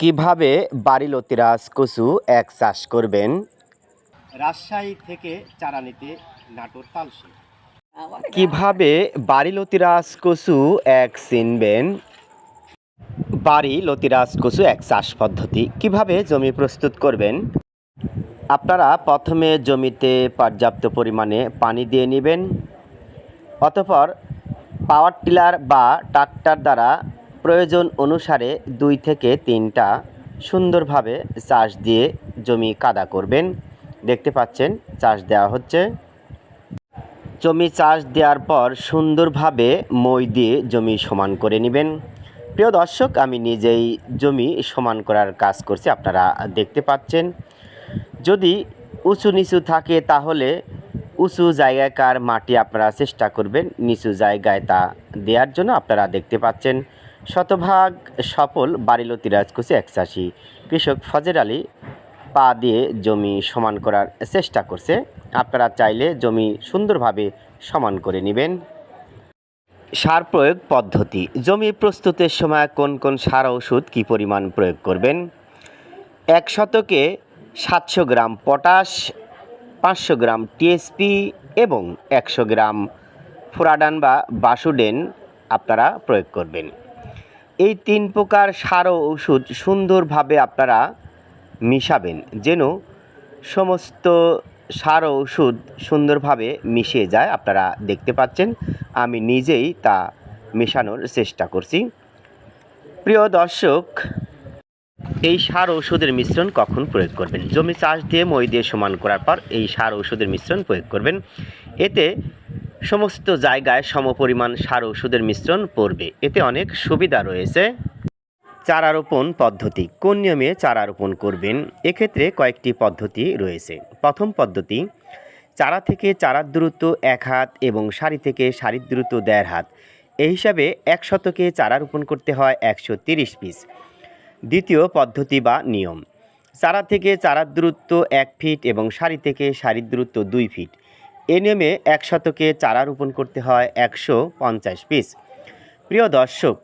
কীভাবে বাড়ি লতিরাজ কচু এক চাষ করবেন? রাজশাহী থেকে চারা নিতে নাটোর তালসি কীভাবে বাড়ি লতিরাজ কচু এক চিনবেন? বাড়ি লতিরাজ কচু এক চাষ পদ্ধতি কীভাবে জমি প্রস্তুত করবেন? আপনারা প্রথমে জমিতে পর্যাপ্ত পরিমাণে পানি দিয়ে নেবেন অতঃপর পাওয়ার টিলার বা ট্রাক্টর দ্বারা প্রয়োজন অনুসারে দুই থেকে তিনটা সুন্দরভাবে চাষ দিয়ে জমি কাদা করবেন। দেখতে পাচ্ছেন, চাষ দেওয়া হচ্ছে। জমি চাষ দেওয়ার পর সুন্দরভাবে মই দিয়ে জমি সমান করে নেবেন। প্রিয় দর্শক, আমি নিজেই জমি সমান করার কাজ করছি, আপনারা দেখতে পাচ্ছেন। যদি উঁচু নিচু থাকে তাহলে উঁচু জায়গাকার মাটি আপনারা চেষ্টা করবেন, নিচু জায়গায় তা দেওয়ার জন্য আপনারা দেখতে পাচ্ছেন। শতভাগ সফল বাড়িলতি রাজকুচি এক চাষি। কৃষক ফজের আলী পা দিয়ে জমি সমান করার চেষ্টা করছে। আপনারা চাইলে জমি সুন্দরভাবে সমান করে নেবেন। সার প্রয়োগ পদ্ধতি। জমি প্রস্তুতের সময় কোন কোন সার ওষুধ কী পরিমাণ প্রয়োগ করবেন? এক শতকে সাতশো গ্রাম পটাশ, পাঁচশো গ্রাম টিএসপি এবং একশো গ্রাম ফোরাডান বা বাসুডেন আপনারা প্রয়োগ করবেন। এই তিন প্রকার সার ও ওষুধ সুন্দরভাবে আপনারা মিশাবেন, যেন সমস্ত সার ও ওষুধ সুন্দরভাবে মিশে যায়, আপনারা দেখতে পাচ্ছেন। আমি নিজেই তা মেশানোর চেষ্টা করছি। প্রিয় দর্শক, এই সার ওষুধের মিশ্রণ কখন প্রয়োগ করবেন? জমি চাষ দিয়ে, মই দিয়ে সমান করার পর এই সার ওষুধের মিশ্রণ প্রয়োগ করবেন। এতে সমস্ত জায়গায় সমপরিমাণ সার ওষুধের মিশ্রণ পড়বে। এতে অনেক সুবিধা রয়েছে। চারা রোপণ পদ্ধতি, কোন নিয়মে চারা রোপণ করবেন? এক্ষেত্রে কয়েকটি পদ্ধতি রয়েছে। প্রথম পদ্ধতি, চারা থেকে চারার দূরত্ব এক হাত এবং সারি থেকে সারির দূরত্ব দেড় হাত। এই হিসাবে এক শতকে চারা রোপণ করতে হয় একশো তিরিশ পিস। দ্বিতীয় পদ্ধতি বা নিয়ম, চারা থেকে চারার দূরত্ব এক ফিট এবং সারি থেকে সারির দূরত্ব দুই ফিট। এ নিয়মে এক শতকে চারা রোপণ করতে হয় একশো পঞ্চাশ পিস। প্রিয় দর্শক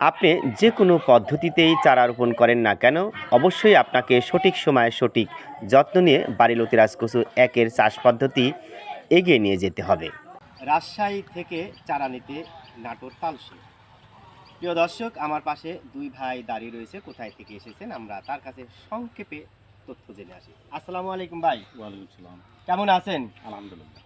আপনি যে কোনো পদ্ধতিতেই চারা রোপণ করেন না কেন অবশ্যই আপনাকে সঠিক সময়ে সঠিক যত্ন নিয়ে বাড়িলতি রাজকচু একের চাষ পদ্ধতি এগিয়ে নিয়ে যেতে হবে। রাজশাহী থেকে চারা নিতে নাটোর তালসি প্রিয় দর্শক আমার পাশে দুই ভাই দাঁড়িয়ে রয়েছে কোথায় থেকে এসেছেন আমরা তার কাছে সংক্ষেপে তথ্য জেনে আসি। আসসালামু আলাইকুম ভাই। ওয়ালাইকুম সালাম। কেমন আছেন? আলহামদুলিল্লাহ।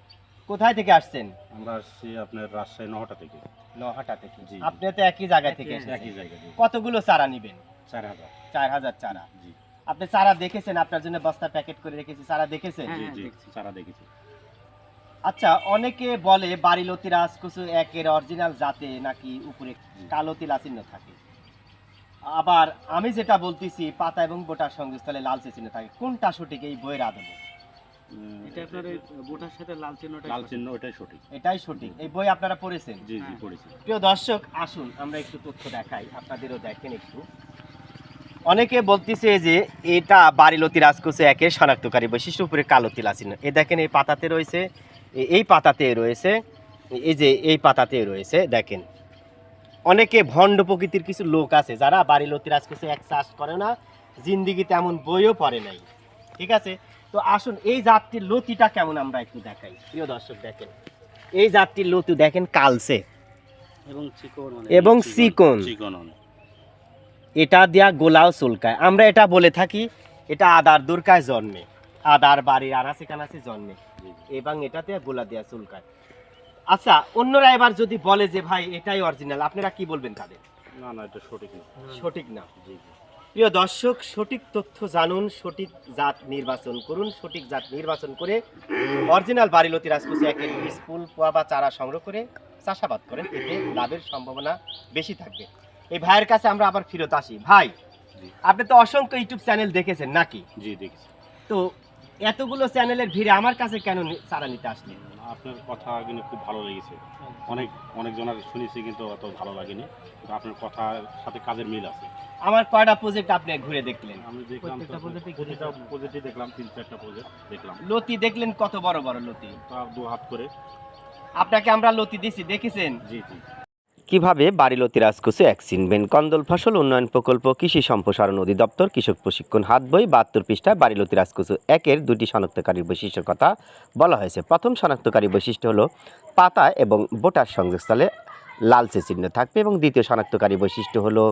কোথায় থেকে আসছেন? আমরা আসছি আপনার রাজশাহী নহটা থেকে। নহাটা থেকে। জি। আপনি তো একই জায়গা থেকে এসেছেন। একই জায়গা থেকে কতগুলো চারা নিবেন? চার হাজার। চার হাজার চারা। জি। আপনি চারা দেখেছেন? আপনার জন্য বস্তা প্যাকেট করে রেখেছি। চারা দেখেছেন? জি জি চারা দেখেছি। আচ্ছা অনেকে বলে বাড়ি বাড়িলতি রাজকুচু একের অরিজিনাল জাতে নাকি উপরে কালো তিলা চিহ্ন থাকে। আবার আমি যেটা বলতেছি পাতা এবং বোটার সংযোগস্থলে লালচে চিহ্ন থাকে। কোনটা সঠিক এই বইয়ের আদলে? এটা আপনার এই বোটার সাথে লাল চিহ্নটা লাল চিহ্ন ওটাই সঠিক। এটাই সঠিক। এই বই আপনারা পড়েছেন? জি জি হ্যাঁ। পড়েছি। প্রিয় দর্শক আসুন আমরা একটু তথ্য দেখাই। আপনাদেরও দেখেন একটু। অনেকে বলতেছে যে এটা বাড়িলতি একের শনাক্তকারী বৈশিষ্ট্য উপরে কালো তিলা চিহ্ন। এ দেখেন এই পাতাতে রয়েছে এই পাতাতে রয়েছে এই যে এই পাতাতে রয়েছে দেখেন। অনেকে ভণ্ড প্রকৃতির কিছু লোক আছে যারা বাড়িলতি রাজকুচু এক চাষ করে না জিন্দিগি তেমন বইও পড়ে নাই। ঠিক আছে? তো আসুন এই জাতটির লতিটা কেমন আমরা একটু দেখাই? প্রিয় দর্শক দেখেন। এই জাতটির লতু দেখেন কালসে এবং চিকন এবং চিকন এটা দিয়া গোলাও চুলকায়। আমরা এটা বলে থাকি এটা আদার দুর্কায় জন্মে। আদার বাড়ির আনাচে কানাচে জন্মে। এবং এটাতে গোলা দেয়া চুলকায়। আচ্ছা অন্যরা এবার যদি বলে যে ভাই এটাই অরিজিনাল আপনারা কি বলবেন তাদের? না না এটা সঠিক না। সঠিক না। জি। প্রিয় দর্শক সঠিক তথ্য জানুন সঠিক জাত নির্বাচন করুন সঠিক জাত নির্বাচন করে অরিজিনাল বাড়িলতি রাজকুচি একের বীজ ফুল পোয়া বা চারা সংগ্রহ করে চাষাবাদ করেন। এতে লাভের সম্ভাবনা বেশি থাকবে। এই ভাইয়ের কাছে আমরা আবার ফিরত আসি। ভাই আপনি তো অসংখ্য ইউটিউব চ্যানেল দেখেছেন নাকি? জি দেখেছি। তো এতগুলো চ্যানেলের ভিড়ে আমার কাছে কেন চারা নিতে আসলেন? আপনার কথা কিন্তু খুব ভালো লেগেছে। অনেক অনেক জনের শুনেছি কিন্তু অত ভালো লাগেনি। কিন্তু আপনার কথার সাথে কাজের মিল আছে। আমার কয়টা প্রজেক্ট আপনি ঘুরে দেখলেন? আমি দেখলাম প্রতিটা প্রজেক্টই দেখলাম তিন চারটা প্রজেক্ট দেখলাম। লতি দেখলেন কত বড় বড় লতি? দু হাত করে। আপনাকে আমরা লতি দিছি দেখেছেন? জি জি। কীভাবে বাড়িলতি রাজকুসু এক চিনবেন কন্দল, ফসল উন্নয়ন প্রকল্প, কৃষি সম্প্রসারণ অধিদপ্তর, কৃষক প্রশিক্ষণ হাত বই বাহাত্তর পৃষ্ঠায় বাড়িলতি রাজকুসু একের দুটি শনাক্তকারী বৈশিষ্ট্যের কথা বলা হয়েছে। প্রথম শনাক্তকারী বৈশিষ্ট্য হলো পাতা এবং বোটার সংযোগস্থলে লালচে চিহ্ন থাকবে এবং দ্বিতীয় শনাক্তকারী বৈশিষ্ট্য হলো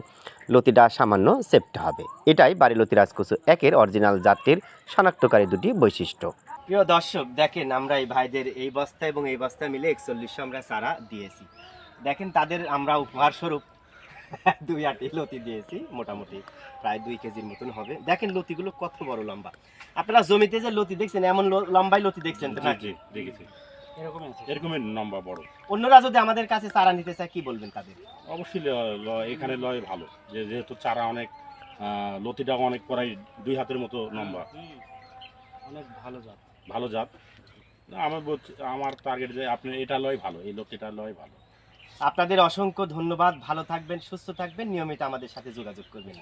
লতিটা সামান্য সেপ্ট হবে। এটাই বাড়িলতি রাজকুসু একের অরিজিনাল জাতটির শনাক্তকারী দুটি বৈশিষ্ট্য। প্রিয় দর্শক, দেখেন আমরা এই ভাইদের এই বস্তা এবং এই বস্তা মিলে একচল্লিশশো আমরা চারা দিয়েছি। দেখেন তাদের আমরা উপহার স্বরূপ দুই আটি লতি দিয়েছি মোটামুটি প্রায় দুই কেজির মতন হবে। দেখেন লতিগুলো কত বড় লম্বা। আপনারা জমিতে যে লতি দেখছেন এমন লম্বাই লতি দেখছেন দেখেছি। এরকমই এরকমই লম্বা বড়। অন্যরা যদি আমাদের কাছে চারা নিতে চায় কি বলবেন তাদের? অবশ্যই এখানে লয় ভালো। যে যেহেতু চারা অনেক লতিটা অনেক প্রায় দুই হাতের মতো লম্বা। অনেক ভালো জাত। ভালো জাত। আমার বলছি আমার টার্গেট যে আপনি এটা লয় ভালো এই লতিটা লয় ভালো। আপনাদের অসংখ্য ধন্যবাদ। ভালো থাকবেন সুস্থ থাকবেন। নিয়মিত আমাদের সাথে যোগাযোগ করবেন।